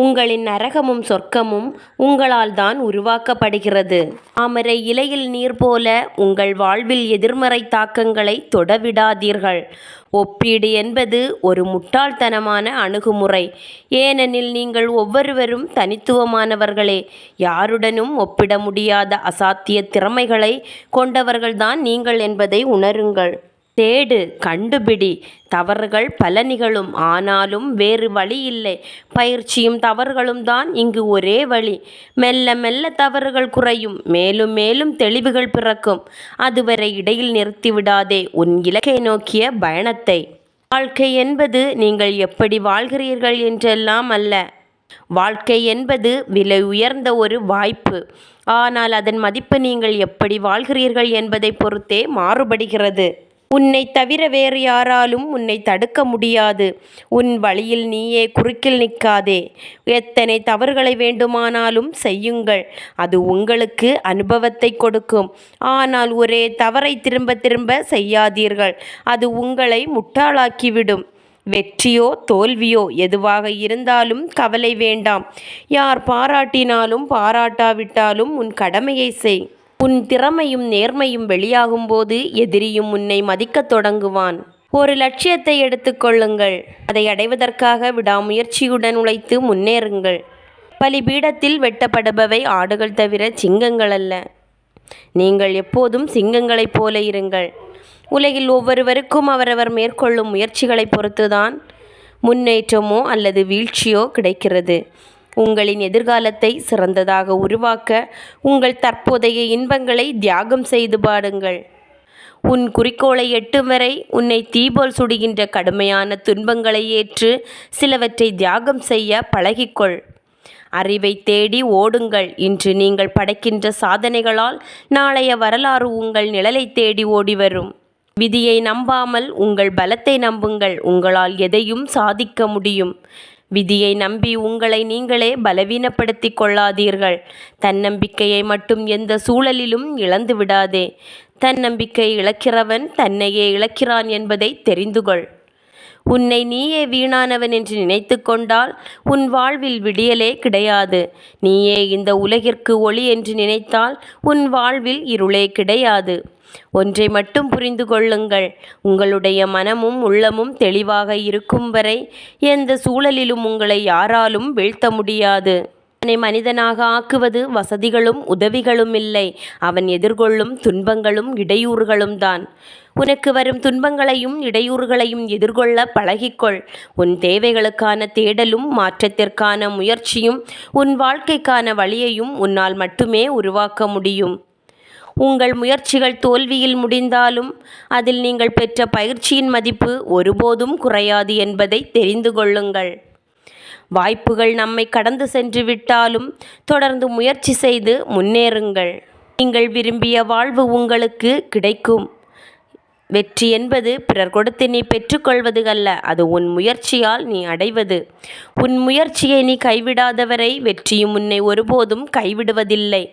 உங்களின் நரகமும் சொர்க்கமும் உங்களால் தான் உருவாக்கப்படுகிறது. தாமரை இலையில் நீர் போல உங்கள் வாழ்வில் எதிர்மறை தாக்கங்களை தொடவிடாதீர்கள். ஒப்பீடு என்பது ஒரு முட்டாள்தனமான அணுகுமுறை. ஏனெனில் நீங்கள் ஒவ்வொருவரும் தனித்துவமானவர்களே. யாருடனும் ஒப்பிட முடியாத அசாத்திய திறமைகளை கொண்டவர்கள்தான் நீங்கள் என்பதை உணருங்கள். தேடு கண்டுபிடி. தவறுகள் பல நிகழும். ஆனாலும் வேறு வழி இல்லை. பயிற்சியும் தவறுகளும் தான் இங்கு ஒரே வழி. மெல்ல மெல்ல தவறுகள் குறையும். மேலும் மேலும் தெளிவுகள் பிறக்கும். அதுவரை இடையில் நிறுத்திவிடாதே உன் இலக்கை நோக்கிய பயணத்தை. வாழ்க்கை என்பது நீங்கள் எப்படி வாழ்கிறீர்கள் என்றெல்லாம் அல்ல. வாழ்க்கை என்பது விலை உயர்ந்த ஒரு வாய்ப்பு. ஆனால் அதன் மதிப்பு நீங்கள் எப்படி வாழ்கிறீர்கள் என்பதை பொறுத்தே மாறுபடுகிறது. உன்னை தவிர வேறு யாராலும் உன்னை தடுக்க முடியாது. உன் வழியில் நீயே குறுக்கில் நிற்காதே. எத்தனை தவறுகளை வேண்டுமானாலும் செய்யுங்கள். அது உங்களுக்கு அனுபவத்தை கொடுக்கும். ஆனால் ஒரே தவறை திரும்ப திரும்ப செய்யாதீர்கள். அது உங்களை முட்டாளாக்கிவிடும். வெற்றியோ தோல்வியோ எதுவாக இருந்தாலும் கவலை வேண்டாம். யார் பாராட்டினாலும் பாராட்டாவிட்டாலும் உன் கடமையை செய். உன் திறமையும் நேர்மையும் வெளியாகும்போது எதிரியும் உன்னை மதிக்கத் தொடங்குவான். ஒரு லட்சியத்தை எடுத்துக்கொள்ளுங்கள் அதை அடைவதற்காக விடாமுயற்சியுடன் உழைத்து முன்னேறுங்கள். பலிபீடத்தில் வெட்டப்படுபவை ஆடுகள் தவிர சிங்கங்கள் அல்ல. நீங்கள் எப்போதும் சிங்கங்களைப் போல இருங்கள். உலகில் ஒவ்வொருவருக்கும் அவரவர் மேற்கொள்ளும் முயற்சிகளை பொறுத்துதான் முன்னேற்றமோ அல்லது வீழ்ச்சியோ கிடைக்கிறது. உங்களின் எதிர்காலத்தை சிறந்ததாக உருவாக்க உங்கள் தற்போதைய இன்பங்களை தியாகம் செய்து பாடுங்கள். உன் குறிக்கோளை எட்டும் வரை உன்னை தீபோல் சுடுகின்ற கடுமையான துன்பங்களை ஏற்று சிலவற்றை தியாகம் செய்ய பழகிக்கொள். அறிவை தேடி ஓடுங்கள். இன்று நீங்கள் படைக்கின்ற சாதனைகளால் நாளைய வரலாறு உங்கள் நிழலை தேடி ஓடி வரும். விதியை நம்பாமல் உங்கள் பலத்தை நம்புங்கள். உங்களால் எதையும் சாதிக்க முடியும். விதியை நம்பி உங்களை நீங்களே பலவீனப்படுத்தி கொள்ளாதீர்கள். தன்னம்பிக்கையை மட்டும் எந்த சூழலிலும் இழந்து விடாதே. தன்னம்பிக்கை இழக்கிறவன் தன்னையே இழக்கிறான் என்பதை தெரிந்துகொள். உன்னை நீயே வீணானவன் என்று நினைத்து கொண்டால் உன் வாழ்வில் விடியலே கிடையாது. நீயே இந்த உலகிற்கு ஒளி என்று நினைத்தால் உன் வாழ்வில் இருளே கிடையாது. ஒன்றை மட்டும் புரிந்து கொள்ளுங்கள். உங்களுடைய மனமும் உள்ளமும் தெளிவாக இருக்கும் வரை எந்த சூழலிலும் உங்களை யாராலும் வீழ்த்த முடியாது. அவனை மனிதனாக ஆக்குவது வசதிகளும் உதவிகளும் இல்லை. அவன் எதிர்கொள்ளும் துன்பங்களும் இடையூறுகளும் தான். உனக்கு வரும் துன்பங்களையும் இடையூறுகளையும் எதிர்கொள்ள பழகிக்கொள். உன் தேவைகளுக்கான தேடலும் மாற்றத்திற்கான முயற்சியும் உன் வாழ்க்கைக்கான வழியையும் உன்னால் மட்டுமே உருவாக்க முடியும். உங்கள் முயற்சிகள் தோல்வியில் முடிந்தாலும் அதில் நீங்கள் பெற்ற பயிற்சியின் மதிப்பு ஒருபோதும் குறையாது என்பதை தெரிந்து கொள்ளுங்கள். வாய்ப்புகள் நம்மை கடந்து சென்று விட்டாலும் தொடர்ந்து முயற்சி செய்து முன்னேறுங்கள். நீங்கள் விரும்பிய வாழ்வு உங்களுக்கு கிடைக்கும். வெற்றி என்பது பிறர் கொடுத்து நீ பெற்றுக்கொள்வது அல்ல அது உன் முயற்சியால் நீ அடைவது. உன் முயற்சியை நீ கைவிடாதவரை வெற்றியும் உன்னை ஒருபோதும் கைவிடுவதில்லை.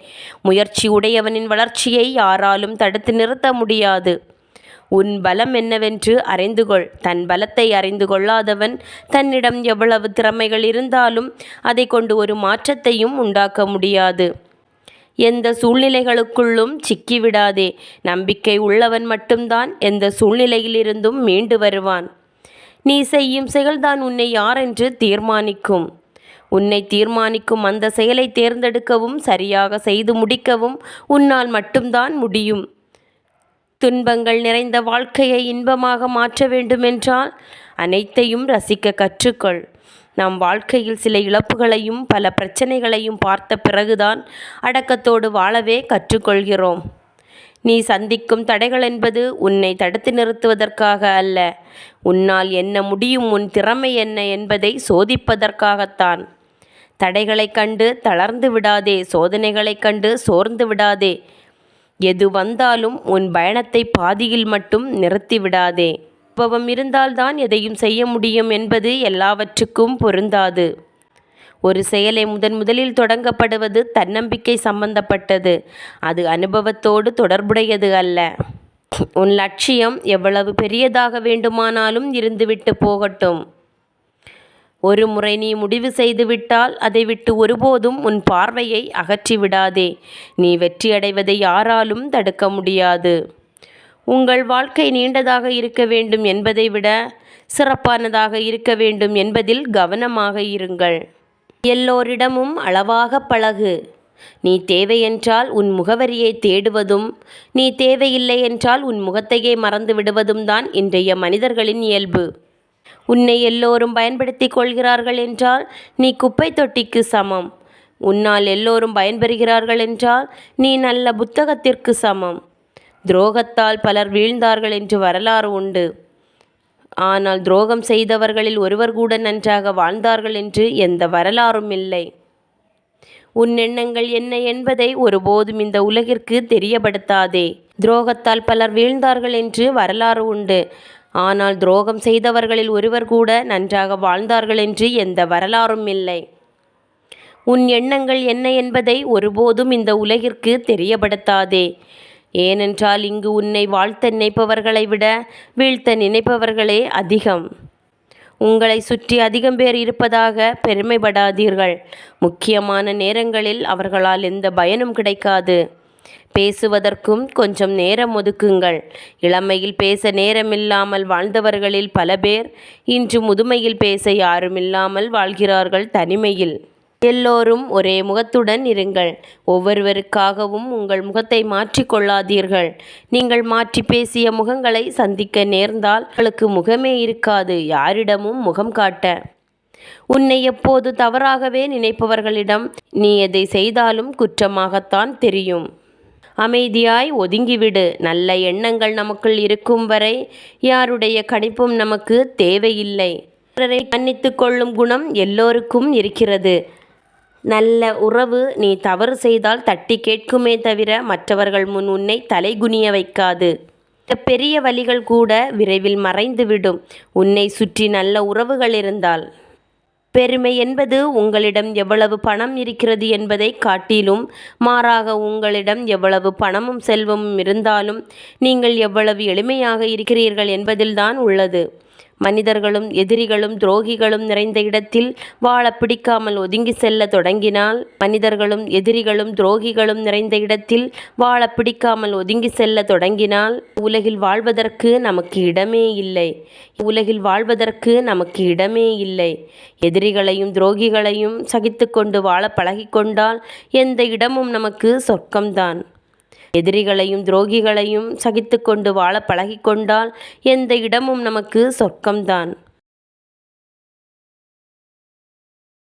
முயற்சி உடையவனின் வளர்ச்சியை யாராலும் தடுத்து நிறுத்த முடியாது. உன் பலம் என்னவென்று அறிந்து கொள் தன் பலத்தை அறிந்து கொள்ளாதவன் தன்னிடம் எவ்வளவு திறமைகள் இருந்தாலும் அதை கொண்டு ஒரு மாற்றத்தையும் உண்டாக்க முடியாது. எந்த சூழ்நிலைகளுக்குள்ளும் சிக்கிவிடாதே. நம்பிக்கை உள்ளவன் மட்டும்தான் எந்த சூழ்நிலையிலிருந்தும் மீண்டு வருவான். நீ செய்யும் செயல்தான் உன்னை யாரென்று தீர்மானிக்கும். உன்னை தீர்மானிக்கும் அந்த செயலை தேர்ந்தெடுக்கவும் சரியாக செய்து முடிக்கவும் உன்னால் மட்டும்தான் முடியும். துன்பங்கள் நிறைந்த வாழ்க்கையை இன்பமாக மாற்ற வேண்டுமென்றால் அனைத்தையும் ரசிக்க கற்றுக்கொள். நம் வாழ்க்கையில் சில இழப்புகளையும் பல பிரச்சனைகளையும் பார்த்த பிறகுதான் அடக்கத்தோடு வாழவே கற்றுக்கொள்கிறோம். நீ சந்திக்கும் தடைகள் என்பது உன்னை தடுத்து நிறுத்துவதற்காக அல்ல. உன்னால் என்ன முடியும் உன் திறமை என்ன என்பதை சோதிப்பதற்காகத்தான். தடைகளைக் கண்டு தளர்ந்து விடாதே சோதனைகளைக் கண்டு சோர்ந்து விடாதே. எது வந்தாலும் உன் பயணத்தை பாதியில் மட்டும் நிறுத்தி விடாதே. அனுபவம் இருந்தால்தான் எதையும் செய்ய முடியும் என்பது எல்லாவற்றுக்கும் பொருந்தாது. ஒரு செயலை முதன் முதலில் தொடங்கப்படுவது தன்னம்பிக்கை சம்பந்தப்பட்டது. அது அனுபவத்தோடு தொடர்புடையது அல்ல. உன் லட்சியம் எவ்வளவு பெரியதாக வேண்டுமானாலும் இருந்துவிட்டு போகட்டும். ஒரு முறை நீ முடிவு செய்துவிட்டால் அதை விட்டு ஒருபோதும் உன் பார்வையை அகற்றி விடாதே நீ வெற்றியடைவதை யாராலும் தடுக்க முடியாது. உங்கள் வாழ்க்கை நீண்டதாக இருக்க வேண்டும் என்பதை விட சிறப்பானதாக இருக்க வேண்டும் என்பதில் கவனமாக இருங்கள். எல்லோரிடமும் அளவாக பழகு. நீ தேவையென்றால் உன் முகவரியை தேடுவதும் நீ தேவையில்லை என்றால் உன் முகத்தையே மறந்து விடுவதும் தான் இன்றைய மனிதர்களின் இயல்பு. உன்னை எல்லோரும் பயன்படுத்திக் கொள்கிறார்கள் என்றால் நீ குப்பை தொட்டிக்கு சமம். உன்னால் எல்லோரும் பயன்பெறுகிறார்கள் என்றால் நீ நல்ல புத்தகத்திற்கு சமம். துரோகத்தால் பலர் வீழ்ந்தார்கள் என்று வரலாறு உண்டு. ஆனால் துரோகம் செய்தவர்களில் ஒருவர் கூட நன்றாக வாழ்ந்தார்கள் என்று எந்த வரலாறும் இல்லை. உன் எண்ணங்கள் என்ன என்பதை ஒருபோதும் இந்த உலகிற்கு தெரியப்படுத்தாதே. துரோகத்தால் பலர் வீழ்ந்தார்கள் என்று வரலாறு உண்டு. ஆனால் துரோகம் செய்தவர்களில் ஒருவர் கூட நன்றாக வாழ்ந்தார்கள் என்று எந்த வரலாறும் இல்லை. உன் எண்ணங்கள் என்ன என்பதை ஒருபோதும் இந்த உலகிற்கு தெரியப்படுத்தாதே. ஏனென்றால் இங்கு உன்னை வாழ்த்த நினைப்பவர்களை விட வீழ்த்த நினைப்பவர்களே அதிகம். உங்களை சுற்றி அதிகம் பேர் இருப்பதாக பெருமைப்படாதீர்கள். முக்கியமான நேரங்களில் அவர்களால் எந்த பயனும் கிடைக்காது. பேசுவதற்கும் கொஞ்சம் நேரம் ஒதுக்குங்கள். இளமையில் பேச நேரமில்லாமல் வாழ்ந்தவர்களில் பல பேர் இன்று முதுமையில் பேச யாருமில்லாமல் வாழ்கிறார்கள் தனிமையில். எல்லோரும் ஒரே முகத்துடன் இருங்கள். ஒவ்வொருவருக்காகவும் உங்கள் முகத்தை மாற்றிக்கொள்ளாதீர்கள் நீங்கள் மாற்றி பேசிய முகங்களை சந்திக்க நேர்ந்தால் உங்களுக்கு முகமே இருக்காது. யாரிடமும் முகம் காட்ட. உன்னை எப்போது தவறாகவே நினைப்பவர்களிடம் நீ எதை செய்தாலும் குற்றமாகத்தான் தெரியும். அமைதியாய் ஒதுங்கிவிடு. நல்ல எண்ணங்கள் நமக்குள் இருக்கும் வரை யாருடைய கணிப்பும் நமக்கு தேவையில்லை. பிறரை மன்னித்து கொள்ளும் குணம் எல்லோருக்கும் இருக்கிறது. நல்ல உறவு நீ தவறு செய்தால் தட்டி கேட்குமே தவிர மற்றவர்கள் முன் உன்னை தலைகுனிய வைக்காது. பெரிய வழிகள் கூட விரைவில் மறைந்துவிடும். உன்னை சுற்றி நல்ல உறவுகள் இருந்தால். பெருமை என்பது உங்களிடம் எவ்வளவு பணம் இருக்கிறது என்பதை காட்டிலும் மாறாக உங்களிடம் எவ்வளவு பணமும் செல்வமும் இருந்தாலும் நீங்கள் எவ்வளவு எளிமையாக இருக்கிறீர்கள் என்பதில்தான் உள்ளது. மனிதர்களும் எதிரிகளும் துரோகிகளும் நிறைந்த இடத்தில் வாழ பிடிக்காமல் ஒதுங்கி செல்ல தொடங்கினால் மனிதர்களும் எதிரிகளும் துரோகிகளும் நிறைந்த இடத்தில் வாழ பிடிக்காமல் ஒதுங்கி செல்ல தொடங்கினால் உலகில் வாழ்வதற்கு நமக்கு இடமே இல்லை. உலகில் வாழ்வதற்கு நமக்கு இடமே இல்லை. எதிரிகளையும் துரோகிகளையும் சகித்து கொண்டு வாழ பழகிக்கொண்டால் எந்த இடமும் நமக்கு சொர்க்கம்தான். எதிரிகளையும் துரோகிகளையும் சகித்து கொண்டு வாழ பழகிக்கொண்டால் எந்த இடமும் நமக்கு சொர்க்கம்தான்.